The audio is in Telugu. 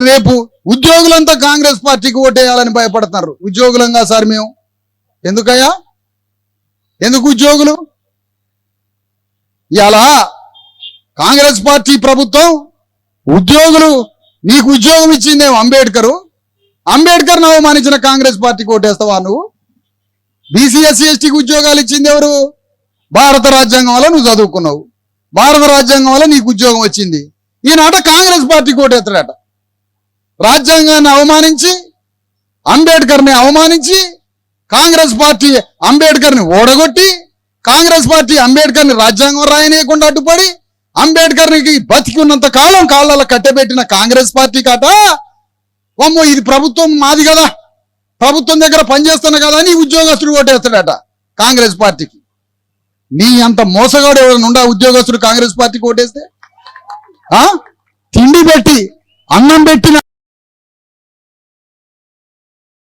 రేపు ఉద్యోగులంతా కాంగ్రెస్ పార్టీకి ఓటేయాలని భయపడుతున్నారు. ఉద్యోగులంగా సార్ మేము. ఎందుకయ్యా? ఎందుకు ఉద్యోగులు? ఇలా కాంగ్రెస్ పార్టీ ప్రభుత్వం ఉద్యోగులు నీకు ఉద్యోగం ఇచ్చిందేమో అంబేద్కరు. అంబేద్కర్ అవమానించిన కాంగ్రెస్ పార్టీకి ఓటేస్తావా నువ్వు? బీసీ ఎస్సీ ఎస్టీకి ఉద్యోగాలు ఇచ్చింది ఎవరు? భారత రాజ్యాంగం వల్ల నువ్వు చదువుకున్నావు. భారత రాజ్యాంగం వల్ల నీకు ఉద్యోగం వచ్చింది. ఈనాట కాంగ్రెస్ పార్టీకి ఓటేస్తాడట. రాజ్యాంగాన్ని అవమానించి అంబేద్కర్ని అవమానించి కాంగ్రెస్ పార్టీ అంబేద్కర్ని ఓడగొట్టి కాంగ్రెస్ పార్టీ అంబేద్కర్ని రాజ్యాంగం రాయనీయకుండా అడ్డుపడి అంబేద్కర్కి బతికి ఉన్నంత కాలం కాళ్ళలో కట్టబెట్టిన కాంగ్రెస్ పార్టీ కాట అమ్మో ఇది ప్రభుత్వం మాది కదా. ప్రభుత్వం దగ్గర పనిచేస్తాను కదా అని ఉద్యోగస్తుడు ఓటేస్తాడట కాంగ్రెస్ పార్టీకి. నీ అంత మోసగాడు ఎవరైనా ఉండా ఉద్యోగస్తుడు కాంగ్రెస్ పార్టీకి ఓటేస్తే? ఆ? తిండి పెట్టి అన్నం పెట్టిన